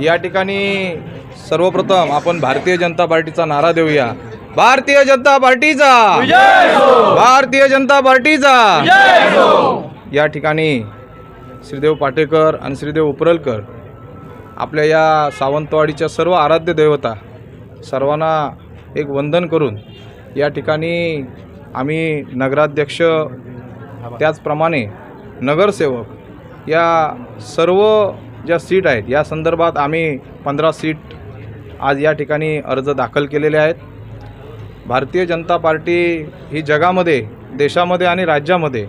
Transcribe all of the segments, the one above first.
या ठिकाणी सर्वप्रथम आपण भारतीय जनता पार्टीचा नारा देऊया. भारतीय जनता पार्टीचा. भारतीय जनता पार्टीचा. या ठिकाणी श्रीदेव पाटेकर आणि श्रीदेव उपरलकर आपल्या या सावंतवाडीच्या सर्व आराध्य देवता सर्वांना एक वंदन करून या ठिकाणी आम्ही नगराध्यक्ष त्याचप्रमाणे नगरसेवक या सर्व ज्या सीट आहेत या संदर्भात आम्ही पंधरा सीट आज या ठिकाणी अर्ज दाखल केलेले आहेत. भारतीय जनता पार्टी ही जगामध्ये देशामध्ये आणि राज्यामध्ये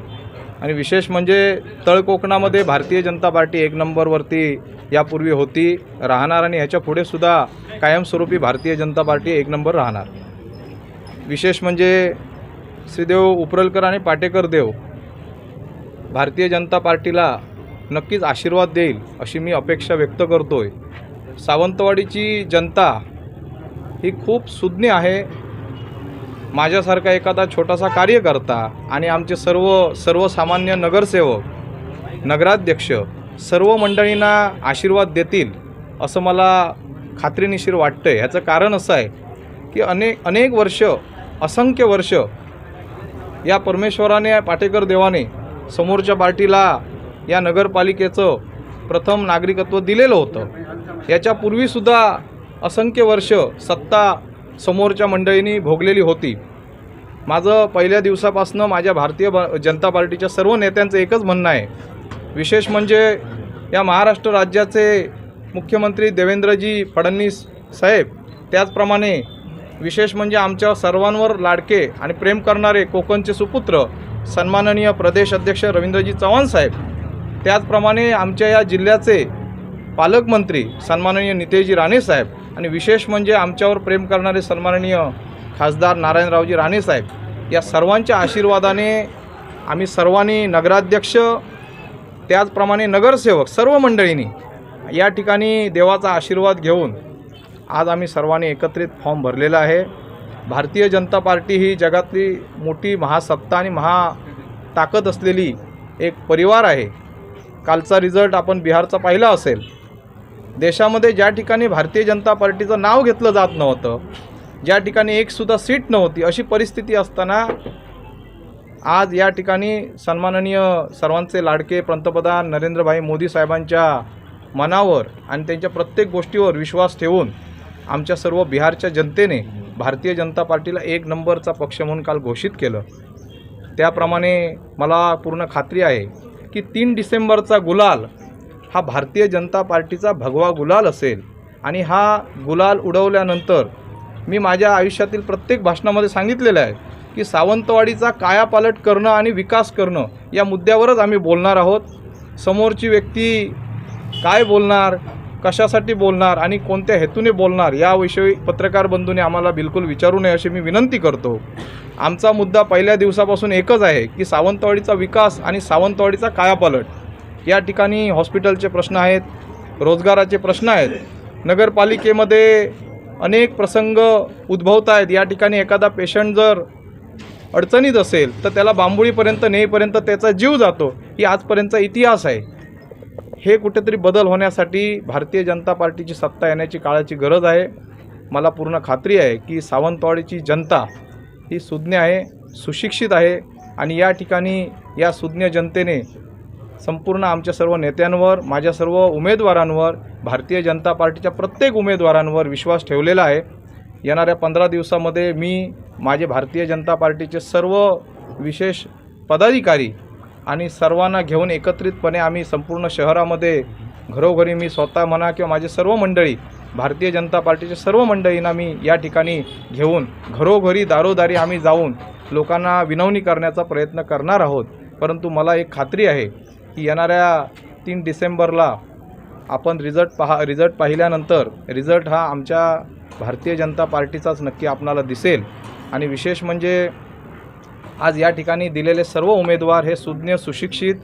आणि विशेष म्हणजे तळकोकणामध्ये भारतीय जनता पार्टी एक नंबरवरती यापूर्वी होती राहणार आणि ह्याच्या पुढेसुद्धा कायमस्वरूपी भारतीय जनता पार्टी एक नंबर राहणार. विशेष म्हणजे श्रीदेव उपरलकर आणि पाटेकर देव भारतीय जनता पार्टीला नक्कीच आशीर्वाद देईल अशी मी अपेक्षा व्यक्त करतो आहे सावंतवाडीची जनता ही खूप सुज्ञ आहे. माझ्यासारखा एखादा छोटासा कार्यकर्ता आणि आमचे सर्व सर्वसामान्य नगरसेवक नगराध्यक्ष सर्व मंडळींना आशीर्वाद देतील असं मला खात्रीनिशीर वाटतं आहे ह्याचं कारण असं आहे की अनेक अनेक वर्ष असंख्य वर्ष या परमेश्वराने पाटेकर देवाने समोरच्या पार्टीला या नगरपालिकेचं प्रथम नागरिकत्व दिलेलं होतं. याच्यापूर्वीसुद्धा असंख्य वर्ष सत्ता समोरच्या मंडळींनी भोगलेली होती. माझं पहिल्या दिवसापासनं माझ्या भारतीय ब जनता पार्टीच्या सर्व नेत्यांचं एकच म्हणणं आहे. विशेष म्हणजे या महाराष्ट्र राज्याचे मुख्यमंत्री देवेंद्रजी फडणवीस साहेब त्याचप्रमाणे विशेष म्हणजे आमच्या सर्वांवर लाडके आणि प्रेम करणारे कोकणचे सुपुत्र सन्माननीय प्रदेश अध्यक्ष रवींद्रजी चव्हाण साहेब त्याचप्रमाणे आमच्या या जिल्ह्याचे पालकमंत्री सन्माननीय नितेशजी राणे साहेब आणि विशेष म्हणजे आमच्यावर प्रेम करणारे सन्माननीय खासदार नारायणरावजी राणे साहेब या सर्वांच्या आशीर्वादाने आम्ही सर्वांनी नगराध्यक्ष त्याचप्रमाणे नगरसेवक सर्व मंडळींनी या ठिकाणी देवाचा आशीर्वाद घेऊन आज आम्ही सर्वांनी एकत्रित फॉर्म भरलेला आहे. भारतीय जनता पार्टी ही जगातली मोठी महासत्ता आणि महाताकद असलेली एक परिवार आहे. कालचा रिझल्ट आपण बिहारचा पाहिला असेल. देशामध्ये ज्या ठिकाणी भारतीय जनता पार्टीचं नाव घेतलं जात नव्हतं ज्या ठिकाणी एकसुद्धा सीट नव्हती अशी परिस्थिती असताना आज या ठिकाणी सन्माननीय सर्वांचे लाडके पंतप्रधान नरेंद्रभाई मोदी साहेबांच्या मनावर आणि त्यांच्या प्रत्येक गोष्टीवर विश्वास ठेवून आमच्या सर्व बिहारच्या जनतेने भारतीय जनता पार्टीला एक नंबरचा पक्ष म्हणून काल घोषित केलं. त्याप्रमाणे मला पूर्ण खात्री आहे की तीन डिसेंबरचा गुलाल हा भारतीय जनता पार्टीचा भगवा गुलाल असेल. आणि हा गुलाल उडवल्यानंतर मी माझ्या आयुष्यातील प्रत्येक भाषणामध्ये सांगितलेलं आहे की सावंतवाडीचा कायापालट करणं आणि विकास करणं या मुद्द्यावरच आम्ही बोलणार आहोत. समोरची व्यक्ती काय बोलणार? कशासाठी बोलणार आणि कोणत्या हेतूने बोलणार याविषयी पत्रकार बंधूने आम्हाला बिलकुल विचारू नये अशी मी विनंती करतो. आमचा मुद्दा पहिल्या दिवसापासून एकच आहे की सावंतवाडीचा विकास आणि सावंतवाडीचा कायापालट या ठिकाणी हॉस्पिटलचे प्रश्न आहेत रोजगाराचे प्रश्न आहेत. नगरपालिकेमध्ये अनेक प्रसंग उद्भवत आहेत. या ठिकाणी एखादा पेशंट जर अडचणीत असेल तर त्याला बांबुळीपर्यंत नेईपर्यंत त्याचा जीव जातो. ही आजपर्यंतचा इतिहास आहे. हे कुठेतरी बदल होण्यासाठी भारतीय जनता पार्टीची सत्ता येण्याची काळाची गरज आहे. मला पूर्ण खात्री आहे की सावंतवाडीची जनता ही सुज्ञ आहे सुशिक्षित आहे आणि या ठिकाणी या सुज्ञ जनतेने संपूर्ण आमच्या सर्व नेत्यांवर माझ्या सर्व उमेदवारांवर भारतीय जनता पार्टीच्या प्रत्येक उमेदवारांवर विश्वास ठेवलेला आहे. येणाऱ्या पंधरा दिवसामध्ये मी माझे भारतीय जनता पार्टीचे सर्व विशेष पदाधिकारी आणि सर्वांना घेऊन एकत्रितपणे आम्ही संपूर्ण शहरामध्ये घरोघरी मी स्वतः म्हणा किंवा माझे सर्व मंडळी भारतीय जनता पार्टीच्या सर्व मंडळींना मी या ठिकाणी घेऊन घरोघरी दारोदारी आम्ही जाऊन लोकांना विनवणी करण्याचा प्रयत्न करणार आहोत. परंतु मला एक खात्री आहे की येणाऱ्या तीन डिसेंबरला आपण रिझल्ट पहा रिझल्ट पाहिल्यानंतर रिझल्ट हा आमच्या भारतीय जनता पार्टीचाच नक्की आपणाला दिसेल. आणि विशेष म्हणजे आज या ठिकाणी दिलेले सर्व उमेदवार हे सुज्ञ सुशिक्षित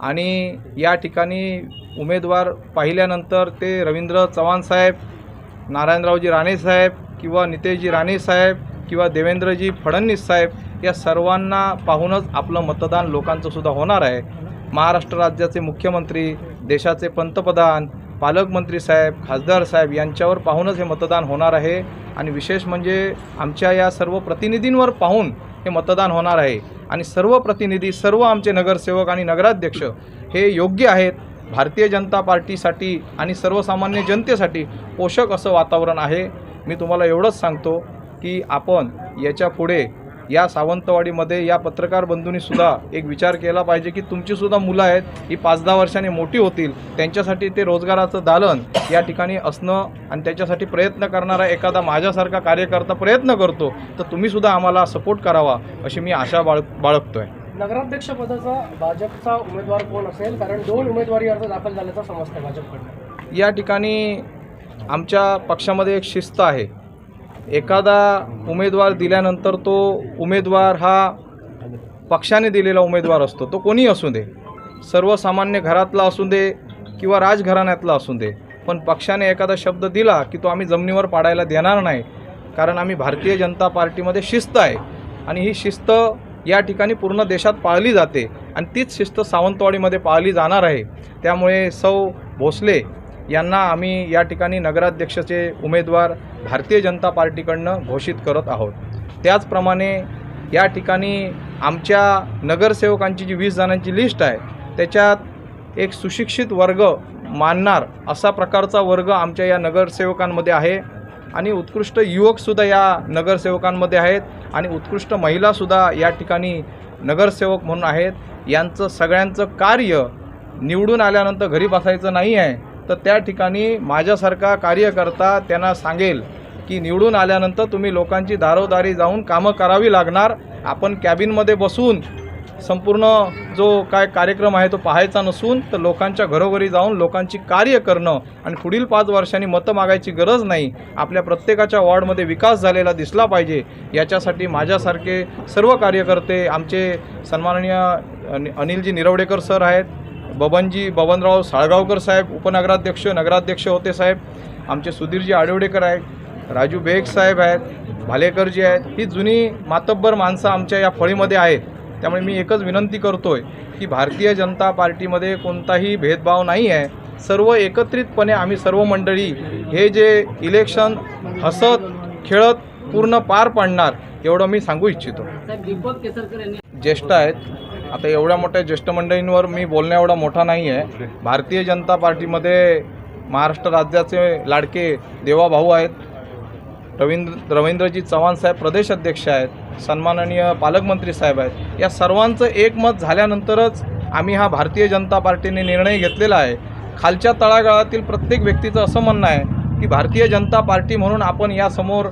आणि या ठिकाणी उमेदवार पाहिल्यानंतर ते रवींद्र चव्हाण साहेब नारायणरावजी राणे साहेब किंवा नितेशजी राणे साहेब किंवा देवेंद्रजी फडणवीस साहेब या सर्वांना पाहूनच आपलं मतदान लोकांचं सुद्धा होणार आहे. महाराष्ट्र राज्याचे मुख्यमंत्री देशाचे पंतप्रधान पालकमंत्री साहेब खासदार साहेब यांच्यावर पाहूनच हे मतदान होणार आहे. आणि विशेष म्हणजे आमच्या या सर्व प्रतिनिधींवर पाहून हे मतदान होणार आहे. आणि सर्व प्रतिनिधी सर्व आमचे नगरसेवक आणि नगराध्यक्ष हे योग्य आहेत. भारतीय जनता पार्टीसाठी आणि सर्वसामान्य जनतेसाठी पोषक असं वातावरण आहे. मी तुम्हाला एवढंच सांगतो की आपण याच्यापुढे या सावंतवाडीमध्ये या पत्रकार बंधूंनीसुद्धा एक विचार केला पाहिजे की तुमचीसुद्धा मुलं आहेत ही पाच दहा वर्षांनी मोठी होतील त्यांच्यासाठी ते रोजगाराचं दालन या ठिकाणी असणं आणि त्याच्यासाठी प्रयत्न करणारा एखादा माझ्यासारखा कार्यकर्ता प्रयत्न करतो तर तुम्हीसुद्धा आम्हाला सपोर्ट करावा अशी मी आशा बाळ बाळगतो आहे नगराध्यक्ष पदाचा भाजपचा उमेदवार कोण असेल? कारण दोन उमेदवारी अर्ज दाखल झाल्याचं समजतं भाजपकडनं. या ठिकाणी आमच्या पक्षामध्ये एक शिस्त आहे एखादा उमेदवार दिल्यानंतर तो उमेदवार हा पक्षाने दिलेला उमेदवार असतो तो कोणी असू दे. सर्वसामान्य घरातला असू दे किंवा राजघराण्यातला असू दे. पण पक्षाने एखादा शब्द दिला की तो आम्ही जमिनीवर पाडायला देणार नाही कारण आम्ही भारतीय जनता पार्टीमध्ये शिस्त आहे. आणि ही शिस्त या ठिकाणी पूर्ण देशात पाळली जाते. आणि तीच शिस्त सावंतवाडीमध्ये पाळली जाणार आहे. त्यामुळे सौ भोसले यांना आम्ही या ठिकाणी नगराध्यक्षाचे उमेदवार भारतीय जनता पार्टीकडनं घोषित करत आहोत. त्याचप्रमाणे या ठिकाणी आमच्या नगरसेवकांची जी वीस जणांची लिस्ट आहे त्याच्यात एक सुशिक्षित वर्ग मानणार असा प्रकारचा वर्ग आमच्या या नगरसेवकांमध्ये आहे आणि उत्कृष्ट युवकसुद्धा या नगरसेवकांमध्ये आहेत आणि उत्कृष्ट महिलासुद्धा या ठिकाणी नगरसेवक म्हणून आहेत. यांचं सगळ्यांचं कार्य निवडून आल्यानंतर घरी बसायचं नाही आहे. तर त्या ठिकाणी माझ्यासारखा कार्यकर्ता त्यांना सांगेल की निवडून आल्यानंतर तुम्ही लोकांची दारोदारी जाऊन कामं करावी लागणार. आपण कॅबिनमध्ये बसून संपूर्ण जो काय कार्यक्रम आहे तो पाहायचा नसून तर लोकांच्या घरोघरी जाऊन लोकांची कार्य करणं आणि पुढील पाच वर्षांनी मतं मागायची गरज नाही. आपल्या प्रत्येकाच्या वॉर्डमध्ये विकास झालेला दिसला पाहिजे. याच्यासाठी माझ्यासारखे सर्व कार्यकर्ते आमचे सन्माननीय अनि- अनिलजी निरवडेकर सर आहेत बबनजी बबनराव साळगावकर साहेब उपनगराध्यक्ष नगराध्यक्ष होते साहेब. आमचे सुधीरजी आडवडेकर आहेत राजू बेग साहेब आहेत भालेकरजी आहेत. ही जुनी मातब्बर माणसं आमच्या या फळीमध्ये आहेत. त्यामुळे मी एकच विनंती करतो आहे की भारतीय जनता पार्टीमध्ये कोणताही भेदभाव नाही आहे. सर्व एकत्रितपणे आम्ही सर्व मंडळी हे जे इलेक्शन हसत खेळत पूर्ण पार पाडणार एवढं मी सांगू इच्छितो. ज्येष्ठ आहेत. आता एवढ्या मोठ्या ज्येष्ठ मंडळींवर मी बोलण्या एवढा मोठा नाही आहे भारतीय जनता पार्टीमध्ये महाराष्ट्र राज्याचे लाडके देवाभाऊ आहेत. रवींद्र रवींद्रजी चव्हाण साहेब प्रदेश अध्यक्ष आहेत. सन्माननीय पालकमंत्री साहेब आहेत. या सर्वांचं एकमत झाल्यानंतरच आम्ही हा भारतीय जनता पार्टीने निर्णय घेतलेला आहे. खालच्या तळागाळातील प्रत्येक व्यक्तीचं असं म्हणणं आहे की भारतीय जनता पार्टी म्हणून आपण यासमोर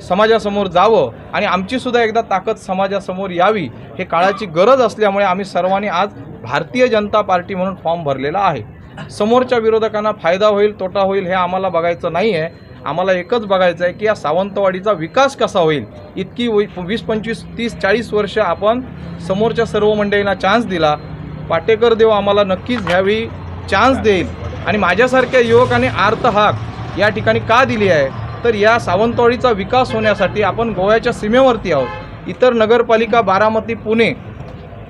समाजासमोर जावं आणि आमचीसुद्धा एकदा ताकद समाजासमोर यावी हे काळाची गरज असल्यामुळे आम्ही सर्वांनी आज भारतीय जनता पार्टी म्हणून फॉर्म भरलेला आहे. समोरच्या विरोधकांना फायदा होईल तोटा होईल हे आम्हाला बघायचं नाही आहे आम्हाला एकच बघायचं आहे की या सावंतवाडीचा विकास कसा होईल? इतकी वीस पंचवीस तीस चाळीस वर्ष आपण समोरच्या सर्व मंडळींना चान्स दिला. पाटेकर देव आम्हाला नक्कीच ह्यावेळी चान्स देईल. आणि माझ्यासारख्या युवकाने आर्त हाक या ठिकाणी का दिली आहे? तर या सावंतवाडीचा विकास होण्यासाठी आपण गोव्याच्या सीमेवरती आहोत. इतर नगरपालिका बारामती पुणे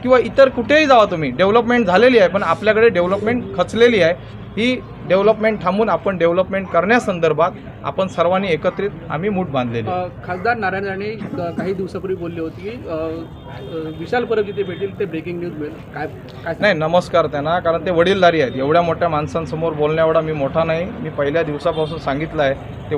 किंवा इतर कुठेही जावा तुम्ही. डेव्हलपमेंट झालेली आहे पण आपल्याकडे डेव्हलपमेंट खचलेली आहे. ही डेव्हलपमेंट थांबून आपण डेव्हलपमेंट करण्यासंदर्भात आपण सर्वांनी एकत्रित आम्ही मूठ बांधलेली खासदार नारायण राणे काही दिवसापूर्वी बोलले होते की विशाल परब जिथे भेटेल ते ब्रेकिंग न्यूज मिळेल. काय काय नाही नमस्कार त्यांना कारण ते वडीलधारी आहेत. एवढ्या मोठ्या माणसांसमोर बोलण्या एवढा मी मोठा नाही. मी पहिल्या दिवसापासून सांगितलं आहे.